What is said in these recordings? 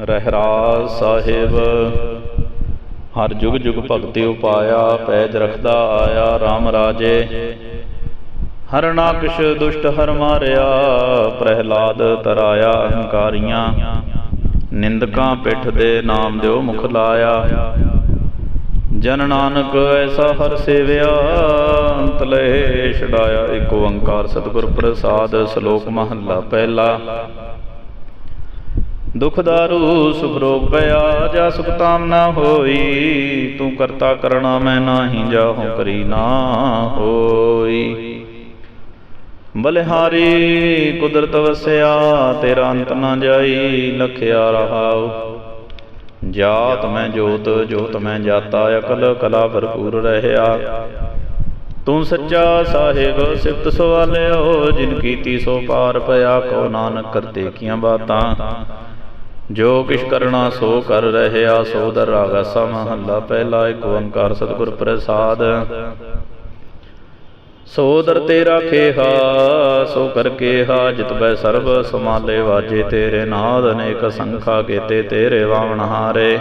ਰਹਿਰਾਜ ਸਾਹਿਬ। ਹਰ ਜੁਗ ਜੁਗ ਭਗਤੀ ਉਪਾਇਆ, ਪੈਜ ਰਖਦਾ ਆਇਆ RAM ਰਾਜੇ। ਹਰਨਾਕਸ਼ ਦੁਸ਼ਟ ਹਰ ਮਾਰਿਆ, ਪ੍ਰਹਿਲਾਦ ਤਰਾਇਆ ਅਹੰਕਾਰੀਆਂ ਨਿੰਦਕਾਂ ਪਿੱਠ ਦੇ ਨਾਮ ਦਿਓ ਮੁਖ ਲਾਇਆ। ਜਨ ਨਾਨਕ ਐਸਾ ਹਰ ਸੇਵਿਆ ਅੰਤ ਲੈ ਛਡਾਇਆ ਏਕ ਓੰਕਾਰ ਸਤਿਗੁਰ ਪ੍ਰਸਾਦ, ਸ਼ਲੋਕ ਮਹੱਲਾ ਪਹਿਲਾ। ਦੁਖ ਦਾਰੂ ਸੁਖ ਰੋਗ ਪਿਆ ਜਾ ਸੁਖ ਤਾਮ ਨਾ ਹੋਈ, ਤੂੰ ਕਰਤਾ ਕਰਣਾ ਮੈਂ ਨਾਹੀ, ਜਾਹੋ ਕਰੀ ਨਾ ਹੋਈ। ਬਲਿਹਾਰੀ ਕੁਦਰਤ ਵਸਿਆ, ਤੇਰਾ ਅੰਤ ਨਾ ਜਾਈ, ਲਖਿਆ ਰਹਾਉ। ਜਾਤ ਮੈਂ ਜੋਤ ਜੋਤ ਮੈਂ ਜਾਤਾ, ਅਕਲ ਕਲਾ ਭਰਪੂਰ ਰਹਿਆ। ਤੂੰ ਸੱਚਾ ਸਾਹਿਬ, ਸਿਫਤ ਸਵਾਲਿਓ, ਜਿਨ ਕੀਤੀ ਸੋ ਪਾਰ ਪਿਆ ਕੋ ਨਾਨਕ ਕਰਤੇ ਕੀਆਂ ਬਾਤਾਂ। ਜੋ ਕਿਛ ਕਰਨਾ ਸੋ ਕਰ ਰਹਿਆ, ਸੋ ਦਰ ਰਾਗਸਾ ਮਹੱਲਾ, ਪਹਿਲਾ ਏਕ ਓੰਕਾਰ ਸਤਿਗੁਰ ਪ੍ਰਸਾਦ। ਸੋ ਦਰ ਤੇਰਾ ਖੇਹਾ, ਸੋ ਕਰ ਕੇਹਾ, ਜਿਤ ਬੈ ਸਰਬ ਸਮਾਲੇ ਵਾਜੇ ਤੇਰੇ ਨਾਦ, ਅਨੇਕ ਸੰਖਾ ਕੇਤੇ ਤੇਰੇ ਵਾਵਣ ਹਾਰੇ।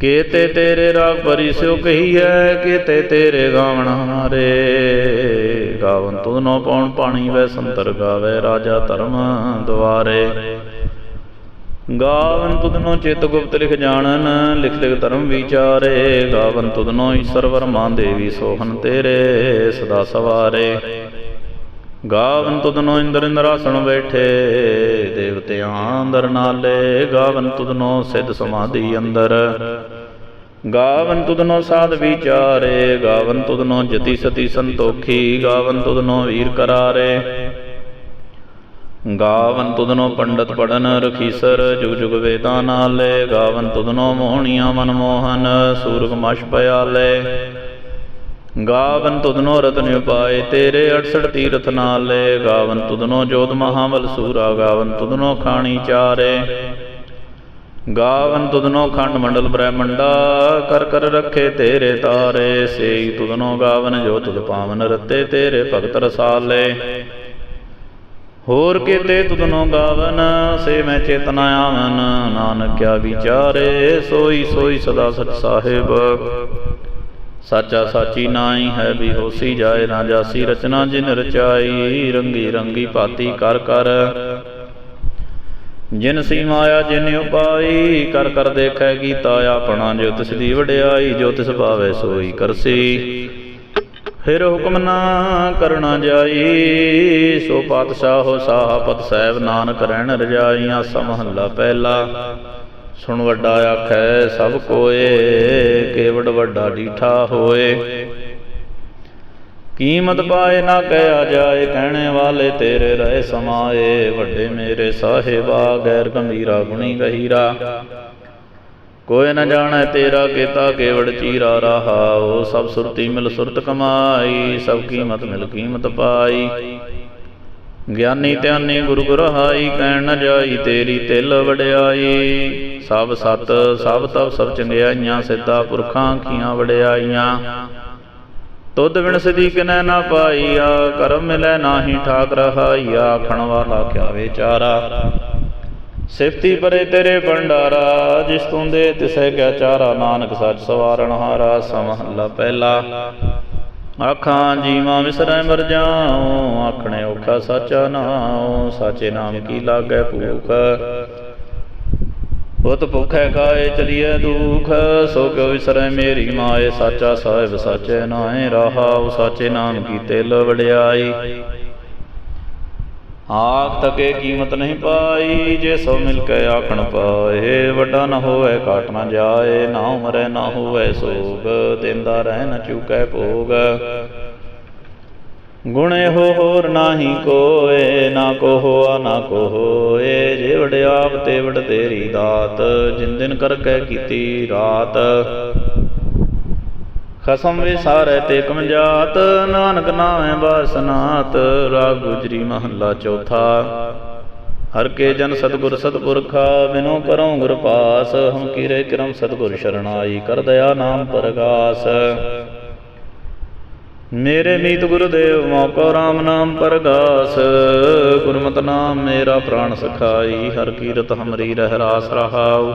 ਕੇਤੇ ਤੇਰੇ ਰਾਗ ਭਰੀ ਸਿਓ ਕਹੀਐ ਕੇਤੇ ਤੇਰੇ ਗਾਵਣ ਹਾਰੇ। ਗਾਵਨ ਤੁਨੋ ਪਉਣ, ਪਾਣੀ ਵੈ ਸੰਤਰ ਗਾਵੇ ਰਾਜਾ ਧਰਮ ਦੁਆਰੇ। ਗਾਵਨ ਤੁਧਨੋ ਚਿਤ ਗੁਪਤ ਲਿਖ ਜਾਣਨ, ਲਿਖ ਲਿਖ ਧਰਮ ਵਿਚਾਰੇ। ਗਾਵਨ ਤੁਧਨੋ ਈਸ਼ਰ ਵਰਮਾ ਦੇਵੀ ਸੋਹਨ ਤੇਰੇ, ਸਦਾ ਸਵਾਰੇ। ਗਾਵਨ ਤੁਧਨੋ ਇੰਦਰ ਇੰਦਰਾਸਣ ਬੈਠੇ ਦੇਵਤਿਆਂ ਅੰਦਰ ਨਾਲੇ। ਗਾਵਨ ਤੁਧਨੋ ਸਿੱਧ ਸਮਾਧੀ ਅੰਦਰ। ਗਾਵਨ ਤੁਧਨੋ ਸਾਧ ਵਿਚਾਰੇ, ਗਾਵਨ ਤੁਧਨੋ ਜਤੀ ਸਤੀ ਸੰਤੋਖੀ। ਗਾਵਨ ਤੁਧਨੋ ਵੀਰ ਕਰਾਰੇ। ਗਾਵਨ ਤੁਧਨੋ ਪੰਡਤ ਪੜਨ ਰਖੀਸਰ, ਜੁਗ ਜੁਗ ਵੇਦਾਂ ਨਾਲੇ। ਗਾਵਨ ਤੁਧਨੋ ਮੋਹਣੀਆਂ ਮਨ ਮੋਹਨ, ਸੂਰਗ ਮਸ਼ ਪਿਆਲੇ। ਗਾਵਨ ਤੁਧਨੋ ਰਤਨ ਉਪਾਏ, ਤੇਰੇ 68 ਤੀਰਥ ਨਾਲੇ। ਗਾਵਨ ਤੁਧਨੋ ਜੋਤ ਮਹਾਬਲ ਸੂਰਾ, ਗਾਵਨ ਤੁਧਨੋ ਖਾਣੀ ਚਾਰੇ। ਗਾਵਨ ਤੁਧਨੋ ਖੰਡ ਮੰਡਲ ਬ੍ਰਹਮੰਡਾ, ਕਰ ਕਰ ਰੱਖੇ ਤੇਰੇ ਤਾਰੇ। ਸੇਈ ਤੁਧਨੋ ਗਾਵਨ, ਜੋ ਤੁਧ ਪਾਵਨ ਰਤੇ ਤੇਰੇ ਭਗਤ ਰਸਾਲੇ। ਹੋਰ ਕੀਤੇ ਤੁਧਨੋ ਗਾਵਨ, ਸੇ ਮੈਂ ਚੇਤਨਾ ਆਵਨ। ਨਾਨਕ ਕਿਆ ਵਿਚਾਰੇ, ਸੋਈ ਸੋਈ ਸਦਾ ਸਚ ਸਾਹਿਬ। ਸਾਚਾ ਸਾਚੀ ਨਾਹੀ ਹੈ ਵੀ ਹੋਸੀ ਜਾਏ, ਨਾ ਜਾਸੀ ਰਚਨਾ ਜਿਨ ਰਚਾਈ। ਰੰਗੀ ਰੰਗੀ ਪਾਤੀ ਕਰ ਕਰ। ਜਿਨ ਸੀ ਮਾਇਆ ਜਿਨ ਉਪਾਈ, ਕਰ ਕਰ ਦੇਖੈ ਕੀਤਾ ਆਪਣਾ, ਜੋ ਤਿਸ ਦੀ ਵਡਿਆਈ, ਜੋ ਤਿਸ ਭਾਵੇ ਸੋਈ ਕਰਸੀ। ਫਿਰ ਹੁਕਮ ਨਾ ਕਰਨਾ ਜਾਈ, ਸੋ ਪਾਤਸ਼ਾਹੋ ਸਾਹਪਤ ਸਾਹਿਬ ਨਾਨਕ ਰਹਿਣ ਰਜਾਈਆਂ ਸਮਹੱਲਾ ਪਹਿਲਾ। ਸੁਣ ਵੱਡਾ ਆਖੈ, ਸਭ ਕੋਏ, ਕੇਵੜ ਵੱਡਾ ਡੀਠਾ ਹੋਏ। ਕੀਮਤ ਪਾਏ ਨਾ ਕਹਿਆ ਜਾਏ, ਕਹਿਣੇ ਵਾਲੇ ਤੇਰੇ ਰਹੇ ਸਮਾਏ। ਵੱਡੇ ਮੇਰੇ ਸਾਹਿਬਾ ਗੈਰ ਗੰਭੀਰਾ ਗੁਣੀ ਗਹੀਰਾ। ਕੋਈ ਨ ਜਾਣੈ ਤੇਰਾ ਕੀਤਾ ਕੇਵੜ ਚੀਰਾ ਰਹਾਉ ਸਭ ਸੁਰਤੀ ਮਿਲ ਸੁਰਤ ਕਮਾਈ, ਸਭ ਕੀਮਤ ਮਿਲ ਕੀਮਤ ਪਾਈ। ਗਿਆਨੀ ਧਿਆਨੀ ਗੁਰੂ ਗੁਰਹਾਈ, ਕਹਿਣ ਨ ਜਾਈ ਤੇਰੀ ਤਿਲ ਵਡਿਆਈ। ਸਭ ਸਤ, ਸਭ ਤਬ ਸਭ ਚੰਗਿਆਈਆਂ, ਸਿੱਧਾ ਪੁਰਖਾਂ ਕੀਆਂ ਵਡਿਆਈਆਂ। ਤੁਧ ਬਿਨ ਸਦੀ ਕਿਨੈ ਨਾ ਪਾਈਆ, ਕਰਮ ਮਿਲੈ ਨਾਹੀ ਠਾਕ ਰਹਾਈਆ ਆਖਣ ਵਾਲਾ ਕਿਆ ਵਿਚਾਰਾ ਸਿਫਤੀ ਪਰੇ ਤੇਰੇ ਭੰਡਾਰਾ, ਜਿਸ ਤੂੰ ਦੇ ਤਿਸੈ ਕਿਆ ਚਾਰਾ, ਨਾਨਕ ਸੱਚ ਸਵਾਰਣ ਹਾਰਾ ਸਮਹੱਲਾ ਪਹਿਲਾ। ਆਖਾਂ, ਜੀਵਾਂ ਵਿਸਰੈ ਮਰ ਜਾਉ, ਆਖਣੇ ਔਖਾ ਸਾਚਾ ਨਾਉ, ਸਾਚੇ ਨਾਮ ਕੀ ਲਾਗੈ ਭੂਖ? ਉਤ ਭੁਖੈ ਖਾਏ ਚਲੀਐ ਦੁਖ? ਸੋ ਕਿਉ ਵਿਸਰੈ ਮੇਰੀ ਮਾਏ, ਸਾਚਾ ਸਾਹਿਬ ਸਾਚੇ ਨਾਏ ਰਹਾਉ ਸਾਚੇ ਨਾਮ ਕੀ ਤਿਲ ਵਡਿਆਈ? ਆਖ ਤਕੇ ਕੀਮਤ ਨਹੀਂ ਪਾਈ, ਜੇ ਸੋ ਮਿਲ ਕੇ ਆਖਣ ਪਾਏ, ਵੱਡਾ ਨਾ ਹੋਵੇ ਕਾਟ ਨਾ ਜਾਏ, ਨਾ ਉਮਰੈ ਨਾ ਹੋਵੇ ਸੋਗ, ਦਿੰਦਾ ਰਹਿ ਨਾ ਚੁਕੈ ਭੋਗ। ਗੁਣੇ ਹੋ ਹੋਰ ਨਾਹੀ ਕੋਏ, ਨਾ ਕੋ ਹੋਆ ਨਾ ਕੋ ਹੋਏ ਜੇ ਵਡਿਆਪ ਤੇ ਵਡ ਤੇਰੀ ਦਾਤ, ਜਿਨ ਦਿਨ ਕਰ ਕੀਤੀ ਰਾਤ। ਖਸਮ ਵਿਸਾਰੈ ਤੇ ਕਮਜਾਤ ਨਾਨਕ ਨਾਮੈ ਬਾਸਨਾਤ, ਰਾਗ ਗੁਜਰੀ ਮਹੱਲਾ ਚੌਥਾ। ਹਰ ਕੇ ਜਨ ਸਤਗੁਰ ਸਤਪੁਰਖਾ, ਬਿਨੋ ਕਰਉ ਗੁਰ ਪਾਸ ਹਮ ਕੀਰੇ ਕਰਮ ਸਤਗੁਰ ਸ਼ਰਣਾਈ ਕਰ ਦਇਆ ਨਾਮ ਪਰਗਾਸ। ਮੇਰੇ ਮੀਤ ਗੁਰਦੇਵ, ਮੋਕੋ RAM ਨਾਮ ਪਰਗਾਸ। ਗੁਰਮਤਿ ਨਾਮ ਮੇਰਾ ਪ੍ਰਾਣ ਸਖਾਈ, ਹਰ ਕੀਰਤ ਹਮਰੀ ਰਹਿ ਰਾਸ ਰਹਾਉ।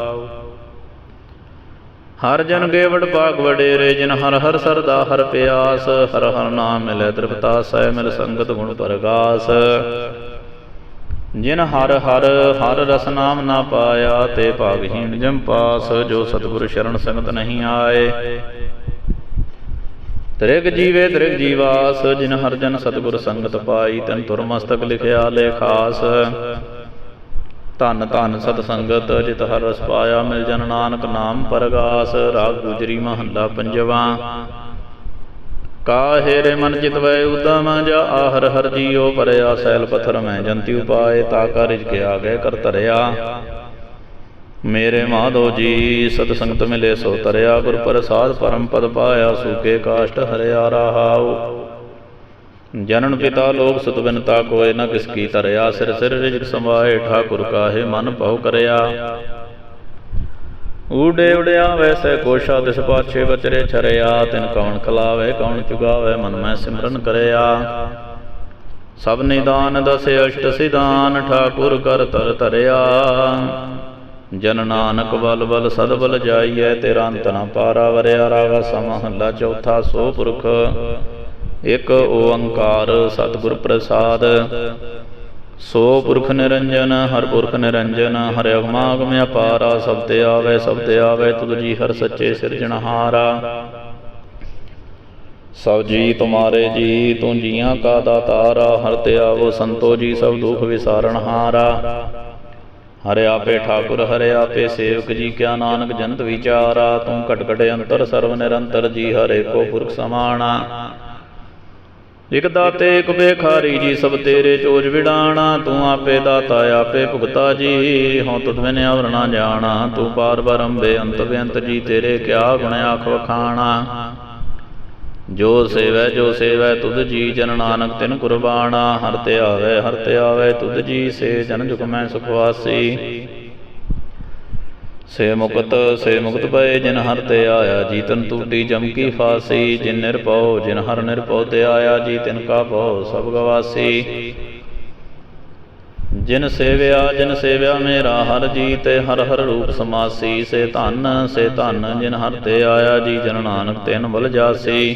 ਹਰ ਜਨ ਗੇਵੜ ਪਾਗ ਵਡੇਰੇ ਜਿਨ ਹਰ ਹਰ ਸਰਦਾ ਹਰ ਪਿਆਸ, ਹਰ ਹਰ ਨਾਮ ਮਿਲੈ ਤ੍ਰਿਪਤਾ ਸਹਿ ਮਿਲ ਸੰਗਤ ਗੁਣ ਪਰਗਾਸ। ਜਿਨ ਹਰ ਹਰ ਹਰ ਰਸ ਨਾਮ ਨਾ ਪਾਇਆ, ਤੇ ਭਾਗਹੀਣ ਜਮ ਪਾਸ, ਜੋ ਸਤਿਗੁਰ ਸ਼ਰਨ ਸੰਗਤ ਨਹੀਂ ਆਏ। ਤ੍ਰਿਗ ਜੀਵੇ ਤ੍ਰਿਗ ਜੀਵਾਸ, ਜਿਨ ਹਰ ਜਨ ਸਤਿਗੁਰ ਸੰਗਤ ਪਾਈ, ਤਨ ਤੁਰ ਮਸਤਕ ਲਿਖਿਆ ਲੇਖਾਸ। ਧਨ ਧਨ ਸਤ ਸੰਗਤ ਜਿਤ ਹਰ ਰਸ ਪਾਇਆ ਮਿਲ ਜਨ ਨਾਨਕ ਨਾਮ ਪਰਗਾਸ, ਰਾਗ ਗੁਜਰੀ ਮਹੱਲਾ ਪੰਜਵਾ। ਕਾਹੇ ਰੇ ਮਨ ਚਿਤ ਵੈ ਉਦਮ, ਜਾ ਆਹਰ ਹਰ ਜੀਉ ਪਰਿਆ ਸੈਲ ਪਥਰ ਮੈਂ ਜੰਤੀ ਉਪਾਏ, ਤਾ ਕਾ ਰਿਜਕ ਆਗੇ ਕਰ ਤਰਿਆ ਮੇਰੇ ਮਾਧੋ ਜੀ ਸਤ ਸੰਗਤ ਮਿਲੇ ਸੋ ਤਰਿਆ ਗੁਰ ਪ੍ਰਸਾਦ ਪਰਮ ਪਦ ਪਾਇਆ ਸੂਕੇ ਕਾਸ਼ਟ ਹਰਿਆ ਰਹਾਉ। ਜਨਨ ਪਿਤਾ ਲੋਕ ਸਤਵਿਨਤਾ ਕੋਇ ਨ ਕਿਸ ਕੀ ਧਰਿਆ, ਸਿਰ ਸਿਰ ਰਿਜਕ ਸਮਾਏ ਠਾਕੁਰ ਕਾਹੇ ਮਨ ਭਉ ਕਰਿਆ। ਊਡੇ ਉੜਿਆ ਵੈਸੇ ਕੋਸ਼ਾ ਦਿਸ ਪਾਛੇ ਬਚਰੇ ਛਰਿਆ, ਤਿਨ ਕੌਣ ਖਲਾਵੇ, ਕੌਣ ਚੁਗਾਵੇ, ਮਨ ਮੈਂ ਸਿਮਰਨ ਕਰਿਆ। ਸਭ ਨਿਦਾਨ ਦਸੇ ਅਸ਼ਟ ਸਿਧਾਨ, ਠਾਕੁਰ ਕਰ ਤਰ ਧਰਿਆ। ਜਨ ਨਾਨਕ ਬਲ ਬਲ ਸਦ ਬਲ ਜਾਈਐ, ਤੇਰਾ ਅੰਤ ਨ ਪਾਰਾ ਵਰਿਆ ਰਾਗਾ ਸਮਹੱਲਾ ਚੌਥਾ ਸੋ ਪੁਰਖ। ਇਕ ਓੰਕਾਰ ਸਤਿਗੁਰ ਪ੍ਰਸਾਦ। ਸੋ ਪੁਰਖ ਨਿਰੰਜਨ, ਹਰ ਪੁਰਖ ਨਿਰੰਜਨ, ਹਰਿ ਅਗਮਾਗਮ ਅਪਾਰਾ, ਸਭ ਤੇ ਆਵੇ, ਸਭ ਤੇ ਆਵੇ, ਤੁਧ ਜੀ ਹਰ ਸੱਚੇ ਸਿਰਜਣਹਾਰਾ ਸਭ ਜੀ ਤੁਮਾਰੇ ਜੀ, ਤੂੰ ਜੀਆਂ ਕਾ ਦਾਤਾਰਾ, ਹਰ ਤੇ ਆਵੋ ਸੰਤੋ ਜੀ, ਸਭ ਦੁਖ ਵਿਸਾਰਣਹਾਰਾ ਹਰਿ। ਆਪੇ ਠਾਕੁਰ, ਹਰਿ ਆਪੇ ਸੇਵਕ ਜੀ, ਕਿਆ ਨਾਨਕ ਜਨਤ ਵਿਚਾਰਾ। ਤੂੰ ਘਟ ਘਟ ਅੰਤਰ, ਸਰਵ ਨਿਰੰਤਰ ਜੀ, ਹਰੇ ਕੋ ਪੁਰਖ ਸਮਾਣਾ ਇਕ ਦਾਤੇ, ਇਕ ਬੇਖਾਰੀ ਜੀ, ਸਭ ਤੇਰੇ ਚੋਜ ਵਿਡਾਣਾ ਤੂੰ ਆਪੇ ਦਾਤਾ, ਆਪੇ ਭੁਗਤਾ ਜੀ। ਹਉ ਤੁਧ ਬਿਨ ਅਵਰ ਨਾ ਜਾਣਾ, ਤੂੰ ਪਾਰ ਬਰੰਬੇ ਅੰਤ ਬੇਅੰਤ ਜੀ, ਤੇਰੇ ਕਿਆ ਗੁਣ ਆਖ ਵਖਾਣਾ। ਜੋ ਸੇਵੈ ਜੋ ਸੇਵੈ, ਤੁਧ ਜੀ ਜਨ ਨਾਨਕ ਤਿਨ ਕੁਰਬਾਨਾ ਹਰ ਤੇ ਆਵੇ, ਹਰ ਤੇ ਆਵੇ, ਤੁਧ ਜੀ ਸੇ ਜਨ ਜੁਗ ਮੈਂ ਸੁਖ ਵਾਸੀ। ਸੇ ਮੁਕਤ ਸੇ ਮੁਕਤ ਪਏ ਜਿਨ ਹਰ ਤੇ ਆਇਆ ਜੀ ਤਨ ਟੂਟੀ ਜਮ ਫਾਸੀ, ਜਿਨ ਨਿਰਭਉ, ਜਿਨ ਹਰ ਨਿਰਭਉ ਤੇ ਆਇਆ ਜੀ ਤਿਨ ਕਾ ਭਉ, ਸਭ ਗਵਾਸੀ। ਜਿਨ ਸੇਵਿਆ ਜਿਨ ਸੇਵਿਆ ਮੇਰਾ ਹਰ ਜੀ ਤੇ ਹਰ ਹਰ ਰੂਪ ਸਮਾਸੀ। ਸੇ ਧਨ ਸੇ ਧਨ ਜਿਨ ਹਰ ਤੇ ਆਇਆ, ਜੀ ਜਨ ਨਾਨਕ ਤਿਨ ਬਲ ਜਾਸੀ।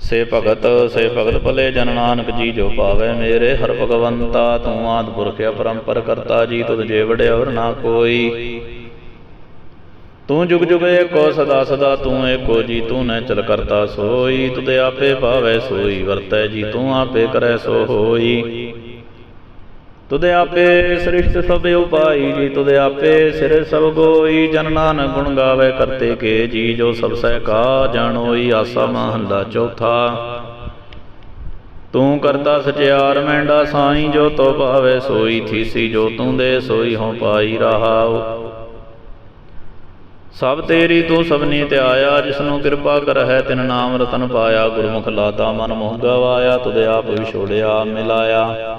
ਸੇ ਭਗਤ ਸੇ ਭਗਤ ਭਲੇ ਜਨ ਨਾਨਕ ਜੀ ਜੋ ਪਾਵੇ ਮੇਰੇ, ਹਰ ਭਗਵੰਤਾ ਤੂੰ ਆਦ ਪੁਰਖ ਅਪਰੰਪਰ ਕਰਤਾ ਜੀ, ਤੁਧ ਜੇ ਔਰ ਨਾ ਕੋਈ। ਤੂੰ ਜੁਗ ਜੁਗ ਏਕੋ ਸਦਾ ਸਦਾ ਤੂੰ ਏਕੋ ਜੀ, ਤੂੰ ਨੇ ਚਲ ਕਰਤਾ ਸੋਈ, ਤੁਧ ਆਪੇ ਭਾਵੈ ਸੋਈ, ਵਰਤੈ ਜੀ, ਤੂੰ ਆਪੇ ਕਰੈ ਸੋ ਹੋਈ। ਤੁਧ ਆਪੇ ਸ੍ਰਿਸ਼ਟ ਸਭ ਉਪਾਈ ਜੀ, ਤੁਧ ਆਪੇ ਸਿਰ ਸਭ ਗੋਈ, ਜਨ ਨਾਨਕ ਗੁਣ ਗਾਵੇ ਕਰਤੇ ਕੇ ਜੀ, ਜੋ ਸਭ ਸਹਿ ਕਾ ਜਾਣੋਈ, ਆਸਾ ਮਹੱਲਾ ਚੌਥਾ। ਤੂੰ ਕਰਤਾ ਸਚਿਆਰ ਮੈਂਡਾ ਸਾਈ, ਜੋ ਤੋ ਭਾਵੇ ਸੋਈ, ਥੀਸੀ, ਜੋ ਤੂੰ ਦੇ ਸੋਈ, ਹਉ ਪਾਈ ਰਹਾਉ। ਸਭ ਤੇਰੀ ਤੂੰ ਸਭਨੀ ਤੇ ਆਇਆ ਜਿਸਨੂੰ ਕਿਰਪਾ ਕਰਹਿ, ਤਿਨ ਨਾਮ ਰਤਨ ਪਾਇਆ, ਗੁਰਮੁਖ ਲਾਤਾ ਮਨ ਮੋਹ ਗਵਾਇਆ, ਤੁਧ ਆਪ ਵਿਛੋੜਿਆ, ਮਿਲਾਇਆ।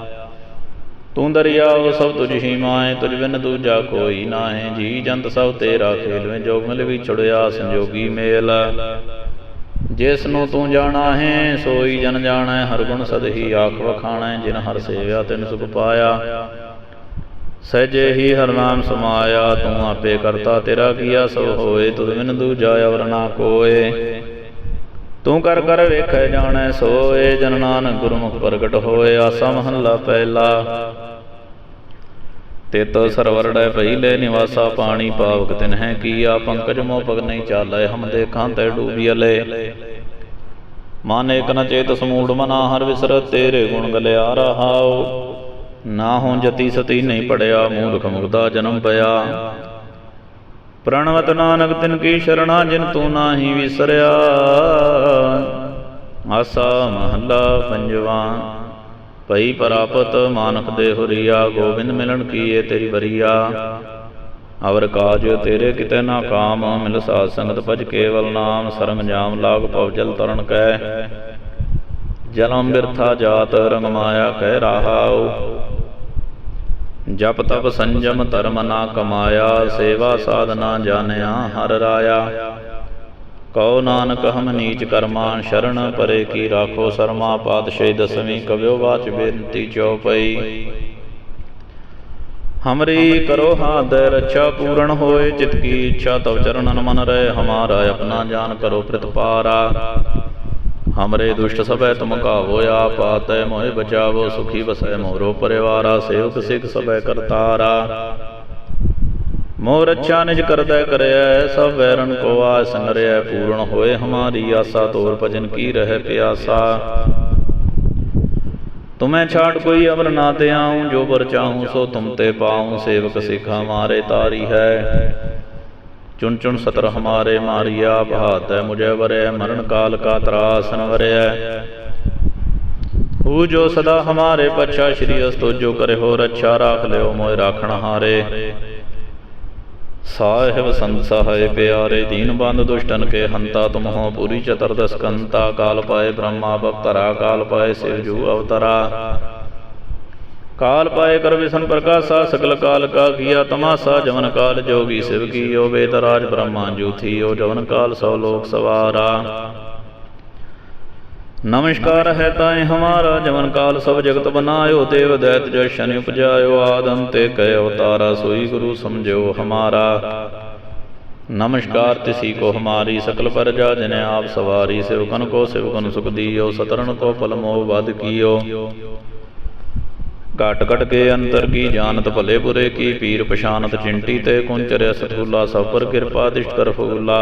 ਤੂੰ ਦਰਿਆਉ ਸਭ ਤੁਝ ਹੀ ਮਾਏ, ਤੁਝ ਬਿਨ ਦੂਜਾ ਕੋਈ ਨਾਹੀ। ਜੀ ਜੰਤ ਸਭ ਤੇਰਾ ਖੇਲ ਜੋਗ ਮਿਲ ਵਿਛੜਿਆ ਸੰਜੋਗੀ ਮੇਲ। ਜਿਸ ਨੂੰ ਤੂੰ ਜਾਣਾ ਹੈ, ਸੋਈ ਜਨ ਜਾਣੈ, ਹਰ ਗੁਣ ਸਦ ਹੀ ਆਖ ਵਖਾਣੈ, ਜਿਨ ਹਰ ਸੇਵਿਆ ਤਿਨ ਸੁਖ ਪਾਇਆ। ਸਹਿਜੇ ਹੀ ਹਰ ਨਾਮ ਸਮਾਇਆ, ਤੂੰ ਆਪੇ ਕਰਤਾ ਤੇਰਾ ਕੀਆ ਸਭ ਹੋਏ ਤੁਧ ਬਿਨ ਦੂਜਾ ਅਵਰ ਨਾ ਕੋਏ। ਤੂੰ ਕਰ ਕਰ ਵੇਖੈ ਜਾਣੈ ਸੋਏ ਜਨ ਨਾਨਕ ਗੁਰਮੁਖ ਪ੍ਰਗਟ ਹੋਏ ਆਸਾ ਮਹੱਲਾ ਪਹਿਲਾ। ਤਿਤ ਸਰਵਰੜੈ ਪਹਿਲੇ ਨਿਵਾਸਾ ਪਾਣੀ ਪਾਵਕ ਤਿਨ ਹੈ ਕੀਆ, ਪੰਕਜ ਮੋ ਪਗ ਨਹੀਂ ਚਾਲੈ ਹਮ ਦੇਖਾਂ ਤੈ ਡੂਬੀਲੇ ਮਨ ਏਕ ਨ ਚੇਤ ਸਮੂੜ ਮਨਾ ਹਰ ਵਿਸਰ ਤੇਰੇ ਗੁਣ ਗਲਿਆ ਰਹਾਉ। ਨਾ ਹੋਂ ਜਤੀ ਸਤੀ ਨਹੀਂ ਪੜਿਆ, ਮੂਰਖ ਮੁਗਦਾ ਜਨਮ ਪਿਆ। ਪ੍ਰਣਵਤ ਨਾਨਕ ਤਿਨ ਕੀ ਸ਼ਰਣਾ ਜਿਨ ਤੂੰ ਨਾਹੀ ਵਿਸਰਿਆ। ਆਸਾ ਮਹੱਲਾ ਪੰਜਵਾ, ਭਈ ਪ੍ਰਾਪਤ ਮਾਨਕ ਦੇ ਹੁਰੀਆ, ਗੋਬਿੰਦ ਮਿਲਣ ਕੀਏ ਤੇਰੀ ਬਰੀਆ ਅਵਰ ਕਾਜ ਤੇਰੇ ਕਿਤੇ ਨਾ ਕਾਮ, ਮਿਲ ਸਾਧ ਸੰਗਤ ਭਜ ਕੇਵਲ ਨਾਮ ਸਰਮ ਜਾਮ ਲਾਗ ਭਵ ਜਲ ਤਰਨ ਕੈ। ਜਨਮ ਬਿਰਥਾ ਜਾਤ ਰੰਗ ਮਾਇਆ ਕਹਿ ਰਹਾਉ। ਜਪ ਤਪ ਸੰਜਮ ਧਰਮ ਨਾ ਕਮਾਇਆ, ਸੇਵਾ ਸਾਧਨਾ ਜਾਣਿਆ ਹਰ ਰਾਇਆ। ਕਉ ਨਾਨਕ ਹਮ ਨੀਚ ਕਰਮਾਨ ਸ਼ਰਨ, ਪਰੇ ਕੀ ਰਾਖੋ ਸਰਮਾ ਪਾਤਸ਼ਾਹੀ ਦਸਵੀਂ ਕਵਿਓ ਬਾਚ ਬੇਨਤੀ ਚਉਪਈ ਹਮਰੀ ਕਰੋ ਹਾਥ ਰੱਛਾ ਪੂਰਨ ਹੋਏ, ਚਿਤ ਕੀ ਇੱਛਾ ਤਵ ਚਰਨਨ ਮਨ ਰਹਿ, ਹਮਾਰਾ ਆਪਣਾ ਜਾਨ ਕਰੋ ਪ੍ਰਤਪਾਰਾ। ਹਮਰੇ ਦੁਸ਼ਟ ਸਭੈ ਤੁਮ ਕਾਵੋ ਆਪ ਆਤੈ ਮੋਹਿ ਬਚਾਵੋ ਸੁਖੀ ਵਸੈ ਮੋਰੋ ਪਰਿਵਾਰਾ ਸੇਵਕ ਸਿਖ ਸਭੈ ਕਰਤਾਰਾ ਮੋਰ ਰੱਛਾ ਨਿਜ ਕਰਦੈ ਕਰਿਐ ਸਭ ਵੈਰਨ ਕੋ ਆਸ ਨਰਿਐ ਪੂਰਨ ਹੋਏ ਹਮਾਰੀ ਆਸਾ ਤੋਰ ਭਜਨ ਕੀ ਰਹਿ ਪਿਆਸਾ ਤੁਮੈ ਛਾੜ ਕੋਈ ਅਵਰ ਨਾ ਤੇ ਆਉ ਜੋ ਬਰ ਚਾਹੂੰ ਸੋ ਤੁਮ ਤੇ ਪਾਉ ਸੇਵਕ ਸਿਖਾ ਮਾਰੇ ਤਾਰੀ ਹੈ ਚੁਨ ਚੁਨ ਸਤਰ ਹਮਾਰੇ ਮਾਰਿਆ ਬਹਾਤ ਮੁਝੇ ਵਰੈ ਮਰਨ ਕਾਲ ਕਾ ਤਰਾਸਨ ਵਰੈ। ਹੂ ਜੋ ਸਦਾ ਹਮਾਰੇ ਪਛਾ ਸ਼੍ਰੀ ਅਸਤੋ, ਜੋ ਕਰੇ ਹੋ ਰੱਛਾ ਰਾਖ ਲਿਓ ਮੋਇ ਰਾਖਣ ਹਾਰੇ। ਸਾਹਿਬ ਸੰਤ ਸਹਾਇ ਪਿਆਰੇ, ਦੀਨ ਬੰਦ ਦੁਸ਼ਟਨ ਕੇ ਹੰਤਾ ਤੁਮ ਹੋ ਪੂਰੀ ਚਤੁਰਦਸ ਕੰਤਾ ਕਾਲ ਪਾਏ ਬ੍ਰਹਮਾ ਅਵਤਰਾ ਕਾਲ ਪਾਏ ਸਿਵ ਜੂ ਅਵਤਰਾ। ਕਾਲ ਪਾਏ ਕਰ ਵਿਸ਼ਨ ਪ੍ਰਕਾਸ਼ਾ ਸਕਲ ਕਾਲ ਕਾ ਕੀਆ ਤਮਾਸਾ ਜਵਨ ਕਾਲ ਜੋਗੀ ਸਿਵ ਕੀਓ ਵੇਦ ਰਾਜ ਬ੍ਰਹਮਾ ਜੂਥੀਓ ਜਵਨ ਕਾਲ ਸੋ ਲੋਕ ਸਵਾਰਾ। ਨਮਸਕਾਰ ਹੈ ਤਾਏ ਹਮਾਰਾ, ਜਵਨ ਕਾਲ ਸਭ ਜਗਤ ਬਨਾਇਓ, ਦੇਵ ਦੈਤ ਜਸ਼ਨ ਉਪਜਾਇਓ, ਆਦਮ ਤੇ ਕੈ ਅਵਤਾਰਾ ਸੋਈ ਗੁਰੂ ਸਮਝਿਓ ਹਮਾਰਾ। ਨਮਸਕਾਰ ਤਿਸੀ ਕੋ ਹਮਾਰੀ, ਸਕਲ ਪਰਜਾ ਜਿਨੇ ਆਪ ਸਵਾਰੀ ਸਿਵਕਨ ਕੋ ਸਿਵਕਨ ਸੁਖ ਦੀਓ ਸਤਰਨ ਕੋ ਪਲ ਮੋਹ ਵਦ ਕੀਓ। ਘਟ ਘਟ ਕੇ ਅੰਤਰ ਕੀ ਜਾਣਤ ਭਲੇ ਬੁਰੇ ਕੀ ਪੀਰ ਪਛਾਨਤ ਚਿੰਟੀ ਤੇ ਕੁੰਚਰਿ ਸਥੂਲਾ ਸਭ ਪਰ ਕਿਰਪਾ ਦਿਸ਼ਟ ਕਰ ਫੂਲਾ।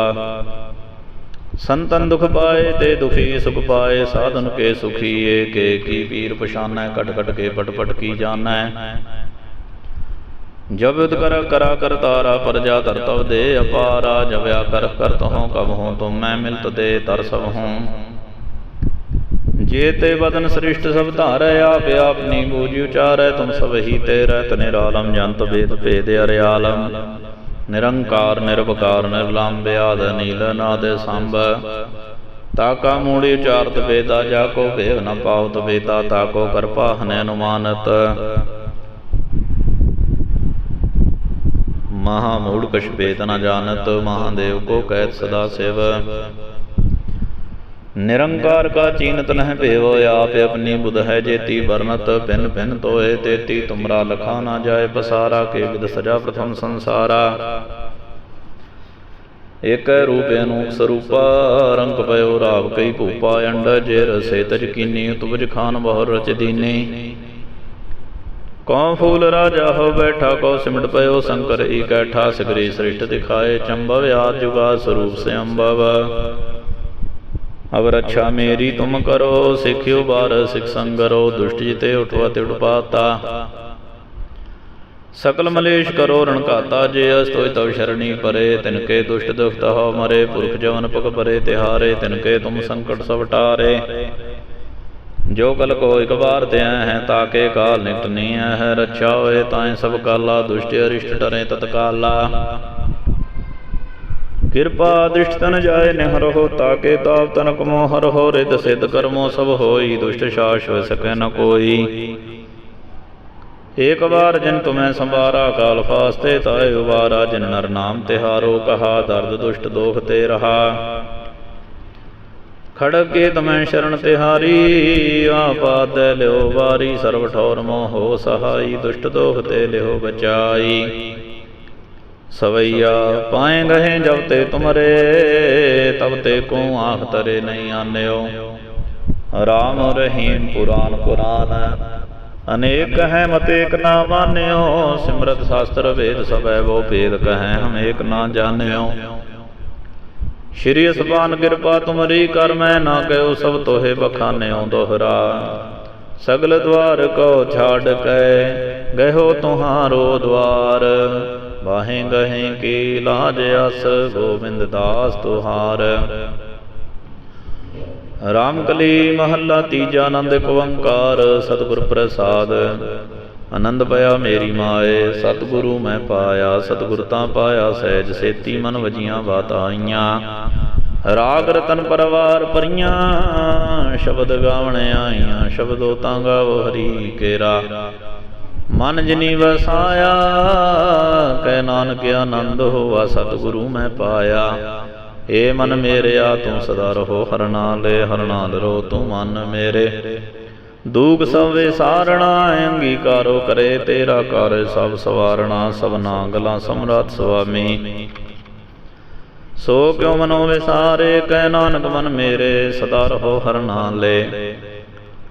ਸੰਤਨ ਦੁਖ ਪਾਏ ਤੇ ਦੁਖੀ ਸੁਖ ਪਾਏ, ਸਾਧਨ ਕੇ ਸੁਖੀ ਕੇ ਕੀ ਪੀਰ ਪਛਾਨੈ, ਘਟ ਘਟ ਕੇ ਪਟ ਪਟ ਕੀ ਜਾਣੈ। ਜਬ ਕਰ, ਕਰਾ ਕਰ ਤਾਰਾ, ਪਰਜਾ ਧਰਤਵ ਦੇ ਅਪਾਰਾ ਜਵਿਆ ਕਰ ਕਰਤ ਹਉ ਕਬ ਹਉ ਤੁਮ, ਮੈਂ ਮਿਲਤ ਦੇ ਤਰ ਸਭ ਹਉ ਜੇ ਤੇ ਬਦਨ ਸ੍ਰਿਸ਼ਟ ਸਭ ਧਾਰੈ, ਆਪ ਆਪਨੀ ਬੂਝ ਉਚਾਰੈ, ਤੁਮ ਸਭ ਹੀ ਤੇ ਰਹਿਤ ਨਿਰਾਲਮ, ਜੰਤ ਵੇਦ ਭੇਦ ਅਰਿਆਲਮ। ਨਿਰੰਕਾਰ, ਨਿਰਵਕਾਰ ਨਿਰਲੰਭ ਆਦ, ਨੀਲ, ਨਾਦ, ਸੰਭ। ਤਾਕਾ ਮੂੜੀ ਉਚਾਰਤ ਵੇਦਾ ਜਾ ਕੋ ਭੇਵ ਨ ਪਾਉਤ ਵੇਦਾ ਤਾਕੋ ਕਰਪਾ ਹਨੈ ਅਨੁਮਾਨਤ। ਮਹਾ ਮੂੜ ਕਛ ਵੇਦ ਨ ਜਾਣਤ, ਮਹਾਦੇਵ ਕੋ ਕਹਿਤ ਸਦਾ ਸਿਵ। ਨਿਰੰਕਾਰ ਕਾ ਚੀਨਤ ਨਹਿ ਭੇਵੋ, ਆਪ ਆਪਣੀ ਬੁਧ ਹੈ ਜੇਤੀ ਵਰਨਤ ਭਿਨ ਭਿਨ ਤੋਏ ਤੇਤੀ, ਤੁਮਰਾ ਲਖਾ ਨਾ ਜਾਏ ਪਸਾਰਾ, ਕੇ ਵਿਦ ਸਜਾ ਪ੍ਰਥਮ ਸੰਸਾਰਾ। ਇਕ ਰੂਪ ਅਨੂਪ ਸਰੂਪਾ, ਰੰਗ ਪਇਓ ਰਾਵ ਕਈ ਭੂਪਾ, ਅੰਡ ਜੇ ਰਸੇ ਤਜ ਕੀਨੀ ਉਤਵਜ ਖਾਨ ਬਹੁ ਰਚ ਦੀਨੇ। ਕੌ ਫੂਲ ਰਾਜਾ ਹੋ ਬੈਠਾ ਕੋ ਸਿਮਟ ਪਇਓ ਸ਼ੰਕਰ ਇਕੈਠਾ ਸਿਗਰੀ ਸ੍ਰਿਸ਼ਟ ਦਿਖਾਏ, ਚੰਬਵ ਆਦ ਜੁਗਾ ਸਰੂਪ ਸੇ ਅੰਬਵ ਅਵਰ ਅੱਛਾ ਮੇਰੀ ਤੁਮ ਕਰੋ, ਸਿੱਖਿਓ ਬਾਰ, ਸਿਖ ਸੰਗਰੋ ਦੁਸ਼ਟ ਜਿਤੇ ਉਠਵਾ ਤੇ ਉਠਪਾਤਾ। ਸਕਲ ਮਲੇਸ਼ ਕਰੋ ਰਣਕਾਤਾ ਜੇ ਅਸਤੋਇ ਤਵ ਸ਼ਰਣੀ ਪਰੇ, ਤਿਨਕੇ ਦੁਸ਼ਟ ਦੁਖਤ ਹੋ ਮਰੇ, ਪੁਰਖ ਜਵਨ ਪਗ ਪਰੇ ਤਿਹਾਰੇ, ਤਿਨਕੇ ਤੁਮ ਸੰਕਟ ਸਭ ਟਾਰੇ। ਜੋ ਕਲ ਕੋ ਇਕ ਵਾਰ ਤੇ ਹੈ ਤਾਕੇ ਕਾਲ ਨਿਕਟ ਨੀ ਹੈ, ਰੱਛਾ ਹੋਏ ਤਾਏ ਸਭ ਕਾਲਾ, ਦੁਸ਼ਟ ਅਰਿਸ਼ਟ ਡਰੇ ਤਤਕਾਲਾ। ਕਿਰਪਾ ਦ੍ਰਿਸ਼ਟ ਤਨ ਜਾਏ ਨਿਹਰਹੁ, ਤਾਕੇ ਤਾਪ ਤਨ ਕਮੋ ਹਰਹੁ ਰਿਦ ਸਿਧ ਕਰਮੋ ਸਭ ਹੋਈ, ਦੁਸ਼ਟ ਸ਼ਾਸ ਸਕੈ ਨ ਕੋਈ। ਏਕ ਵਾਰ ਜਿਨ ਤੁਮੈ ਸੰਵਾਰਾ ਕਾਲ ਫਾਸਤੇ ਤਾਇ ਉਵਾਰਾ ਜਿਨ ਨਰ ਨਾਮ ਤਿਹਾਰੋ, ਕਹਾ ਦਰਦ ਦੁਸ਼ਟ ਦੋਖ ਤੇ ਰਹਾ। ਖੜਕ ਕੇ ਤਮੈ ਸ਼ਰਨ ਤਿਹਾਰੀ, ਆਪਾਦ ਲਿਓ ਵਾਰੀ ਸਰਬ ਠੌਰ ਮੋਹ ਸਹਾਈ, ਦੁਸ਼ਟ ਦੋਖ ਤੇ ਲਿਓ ਬਚਾਈ। ਸਵਈਆ ਪਾਏ ਗਏ ਜਬ ਤੇ ਤੁਮਰੇ, ਤਬ ਤੇ ਕੋ ਆਖ ਤਰੇ ਨਹੀਂ ਆਨਿਓ। ਰਾਮ ਰਹੀਮ ਪੁਰਾਨ ਕੁਰਾਨ ਅਨੇਕ ਹੈ ਮਤੇਕ ਨਾ ਮਾਨਿਓ। ਸਿਮਰਤ ਸ਼ਾਸਤਰ ਵੇਦ ਸਭੈ ਵੋ ਭੇਦ ਕਹੈ ਹਮ ਏਕ ਨਾ ਜਾਣਿਓ। ਸ਼੍ਰੀ ਅਸਬਾਨ ਕਿਰਪਾ ਤੁਮਰੀ ਕਰ ਮੈਂ ਨਾ ਕਹਿਓ ਸਭ ਤੋਹੇ ਬਖਾਨਿਓ ਦੋਹਰਾ। ਸਗਲ ਦਵਾਰ ਕੋ ਛਾੜ ਕੇ ਗਇਓ ਤੁਹਾਰੋ ਦਵਾਰ। ਬਾਹੇ ਗਹੇ ਕੀ ਲਾਜ ਅਸ, ਗੋਬਿੰਦ ਦਾਸ ਤੁਹਾਰ। ਰਾਮ ਕਲੀ ਮਹੱਲਾ ਤੀਜਾ ਆਨੰਦ ਕਵੰਕਾਰ ਸਤਿਗੁਰ ਪ੍ਰਸਾਦ। ਆਨੰਦ ਪਿਆ ਮੇਰੀ ਮਾਏ, ਸਤਿਗੁਰੂ ਮੈਂ ਪਾਇਆ, ਸਤਿਗੁਰ ਤਾਂ ਪਾਇਆ, ਸਹਿਜ ਸੇਤੀ ਮਨ ਵਜੀਆਂ ਬਾਤ ਆਈਆਂ। ਰਾਗ ਰਤਨ ਪਰਵਾਰ ਪਰੀਆਂ ਸ਼ਬਦ ਗਾਵਣ ਆਈਆਂ, ਸ਼ਬਦੋ ਤਾਂ ਗਾਵੋ ਹਰੀ ਕੇਰਾ। ਮਨ ਜਿਨੀ ਵਸਾਇਆ ਕਹਿ ਨਾਨਕ ਆਨੰਦ ਹੋਆ, ਸਤਿਗੁਰੂ ਮੈਂ ਪਾਇਆ। ਏ ਮਨ ਮੇਰਿਆ, ਤੂੰ ਸਦਾ ਰਹੋ ਹਰਨਾ ਲੈ ਹਰਨਾ ਤੂੰ ਮਨ ਮੇਰੇ। ਦੂਖ ਸਭ ਵਿਸਾਰਣਾ, ਅੰਗੀਕਾਰੋ ਕਰੇ ਤੇਰਾ ਕਰ, ਸਭ ਸਵਾਰਣਾ ਸਭਨਾ ਗਲਾਂ ਸਮਰਾਤ ਸੁਆਮੀ। ਸੋ ਕਿਉ ਮਨੋ ਵਿਸਾਰੇ, ਕਹਿ ਨਾਨਕ ਮਨ ਮੇਰੇ, ਸਦਾ ਰਹੋ ਹਰ ਨਾਮ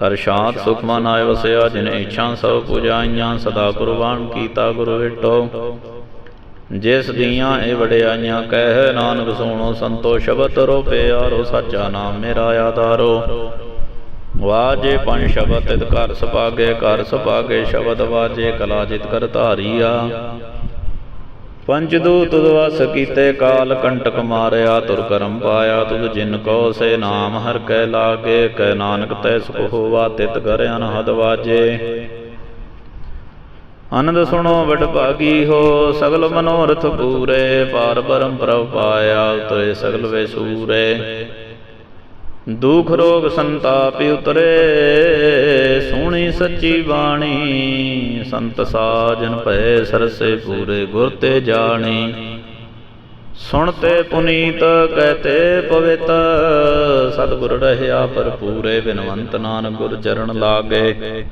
ਕਰ ਸ਼ਾਂਤ ਸੁਖ ਮਨ ਆਇ ਵਸਿਆ ਜਿਨ ਇੱਛਾ ਸਭ ਪੁਜਾਈਆਂ ਸਦਾ ਕੁਰਬਾਨ ਕੀਤਾ ਗੁਰੂ ਵਿਟੋ ਜਿਸ ਦੀਆਂ ਇਹ ਵਡਿਆਈਆਂ ਕਹਿ ਨਾਨਕ ਸੁਣੋ ਸੰਤੋ ਸ਼ਬਦ ਰੋਪਿਆ ਰੋ ਸਾਚਾ ਨਾਮ ਮੇਰਾ ਆਧਾਰੋ। ਵਾਜੇ ਪੰਜ ਸ਼ਬਦ ਤਿਤ ਘਰ ਸੁਭਾਗੇ ਘਰ ਸੁਭਾਗੇ ਸ਼ਬਦ ਵਾਜੇ ਕਲਾ ਜਿਤ ਕਰ ਧਾਰੀਆ। ਪੰਜ ਦੂਤ ਵਸ ਕੀਤੇ ਕਾਲ ਕੰਟਕ ਮਾਰਿਆ, ਤੁਰ ਕਰਮ ਪਾਇਆ, ਤੁਧ ਜਿਨ ਕੋ ਸੇ ਨਾਮ ਹਰ ਕੈ ਲਾਗੇ, ਕੈ ਨਾਨਕ ਤੈ ਸੁਖ ਹੋਵਾ, ਤਿਤ ਕਰ ਅਨਹਦ ਵਾਜੇ। ਆਨੰਦ ਸੁਣੋ ਵਡ ਭਾਗੀ ਹੋ, ਸਗਲ ਮਨੋਰਥ ਪੂਰੇ, ਪਾਰ ਬਰਮ ਪ੍ਰਭ ਪਾਇਆ, ਉਤਰੇ ਸਗਲ ਵੇ ਸੂਰੇ। ਦੁਖ ਰੋਗ ਸੰਤਾਪ ਉਤਰੇ, ਸੋਹਣੀ ਸੱਚੀ ਬਾਣੀ, ਸੰਤ ਸਾਜਨ ਭੈ ਸਰਸੇ ਪੂਰੇ ਗੁਰ ਤੇ ਜਾਣੀ। ਸੁਣਤੇ ਪੁਨੀਤ ਕਹਤੇ ਪਵਿੱਤ, ਸਤਿਗੁਰ ਰਹਿਆ ਭਰਪੂਰੇ ਬਿਨਵੰਤ ਨਾਨਕ ਗੁਰ ਚਰਨ ਲਾਗੇ।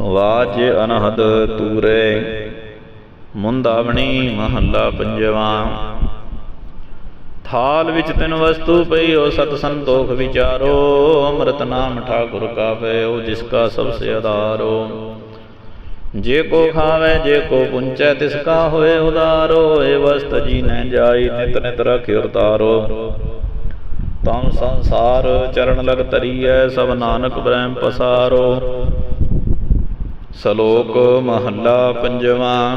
ਵਾਜ ਅਨਹਦ ਤੂਰੇ, ਮੁੰਦਾਵਣੀ ਮਹੱਲਾ ਪੰਜਵਾ। ਹਾਲ ਵਿੱਚ ਤਿੰਨ ਵਸਤੂ ਪਈ ਹੋ ਸਤ ਸੰਤੋਖ ਵਿਚਾਰੋ। ਅੰਮ੍ਰਿਤ ਨਾਮ ਠਾਕੁਰ ਕਾ ਪਇਓ ਜਿਸ ਕਾ ਸਭ ਸੇ ਆਧਾਰੋ। ਜੇ ਕੋ ਖਾਵੇ, ਜੇ ਕੋ ਪੁੰਚੈ, ਤਿਸ ਕਾ ਹੋਏ ਉਦਾਰੋ ਏ ਵਸਤ ਜੀ ਨੈ ਜਾਈ, ਨਿਤ ਨਿਤ ਰਖਿ ਤਾਰੋ ਤਮ ਸੰਸਾਰ ਚਰਨ ਲਗ ਤਰੀਐ ਸਭ ਨਾਨਕ ਬ੍ਰਹਮ ਪਸਾਰੋ। ਸ਼ਲੋਕ ਮਹੱਲਾ ਪੰਜਵਾਂ।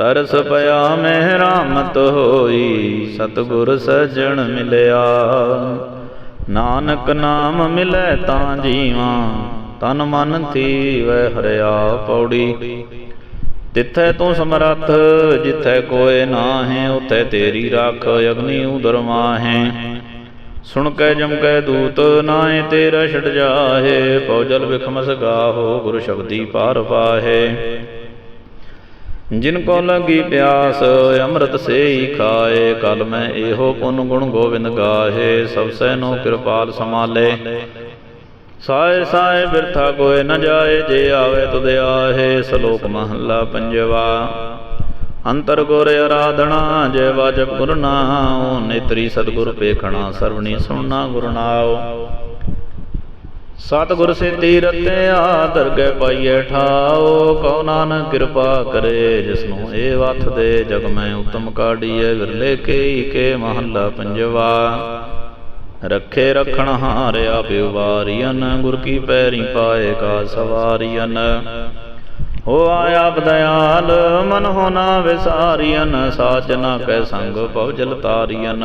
ਤਰਸ ਪਿਆ ਮਹਿ ਰਾਮਤ ਹੋਈ, ਸਤਿਗੁਰ ਸਜਣ ਮਿਲਿਆ। ਨਾਨਕ ਨਾਮ ਮਿਲੈ ਤਾਂ ਜੀਵਾ, ਤਨ ਮਨ ਥੀਵੈ ਹਰਿਆ ਪੌੜੀ। ਤਿੱਥੈ ਤੂੰ ਸਮਰੱਥ, ਜਿੱਥੈ ਕੋਏ ਨਾਹੀਂ, ਉਥੈ ਤੇਰੀ ਰੱਖ ਅਗਨੀ ਉਦਰ ਮਾਹੇ। ਸੁਣ ਕੈ ਜਮ ਕੈ ਦੂਤ ਨਾਏ ਤੇਰਾ ਛੜ ਜਾਹੇ ਪਉਜਲ ਵਿਖਮਸ ਗਾਹੋ, ਗੁਰ ਸ਼ਬਦੀ ਪਾਰ ਪਾਹੇ। ਜਿਨ ਕੋ ਲਗੀ ਪਿਆਸ, ਅੰਮ੍ਰਿਤ ਸੇ ਖਾਏ, ਕਲ ਮੈਂ ਇਹੋ ਪੁੰਨ ਗੁਣ ਗੋਬਿੰਦ ਗਾਹੇ, ਸਭ ਸੈ ਨੂੰ ਕਿਰਪਾਲ ਸਮਾਲੇ ਸਾਏ ਸਾਏ ਬਿਰਥਾ ਕੋਏ ਨ ਜਾਏ, ਜੇ ਆਵੇ ਤੁਧ ਆਹੇ, ਸ਼ਲੋਕ ਮਹੱਲਾ ਪੰਜਵਾ। ਅੰਤਰ ਗੁਰ ਆਰਾਧਣਾ ਜੈ ਵਾਜਬ ਗੁਰ ਨਾਉ, ਨੇਤਰੀ ਸਤਗੁਰ ਪੇਖਣਾ ਸਰਵਣੀ ਸੁਣਨਾ ਗੁਰ ਨਾਉ। ਸਤਿਗੁਰ ਸਿੱਧੀ ਰਤਿਆ ਦਰਗਹਿ ਪਾਈਐ ਠਾਓ ਕਉ ਨਾਨਕ ਕਿਰਪਾ ਕਰੇ ਜਿਸਨੂੰ ਇਹ ਵਥ ਦੇ ਜਗ ਮੈਂ ਉਤਮ ਕਾਢੀਐ, ਵਿਰਲੇ ਕੇ ਕੇ ਮਹੱਲਾ ਪੰਜਵਾ। ਰੱਖੇ ਰਖਣ ਹਾਰਿਆ ਪਿਉ ਵਾਰੀਅਨ ਗੁਰ ਕੀ ਪੈਰੀ ਪਾਏ ਕਾ ਸਵਾਰੀਅਨ। ਹੋ ਆਇਆ ਬਦਿਆਲ ਮਨ ਹੋ ਨਾ ਵਿਸਾਰੀਅਨ, ਸਾਚ ਨਾ ਕੈ ਸੰਗ ਪਉਜਲ ਤਾਰੀਅਨ।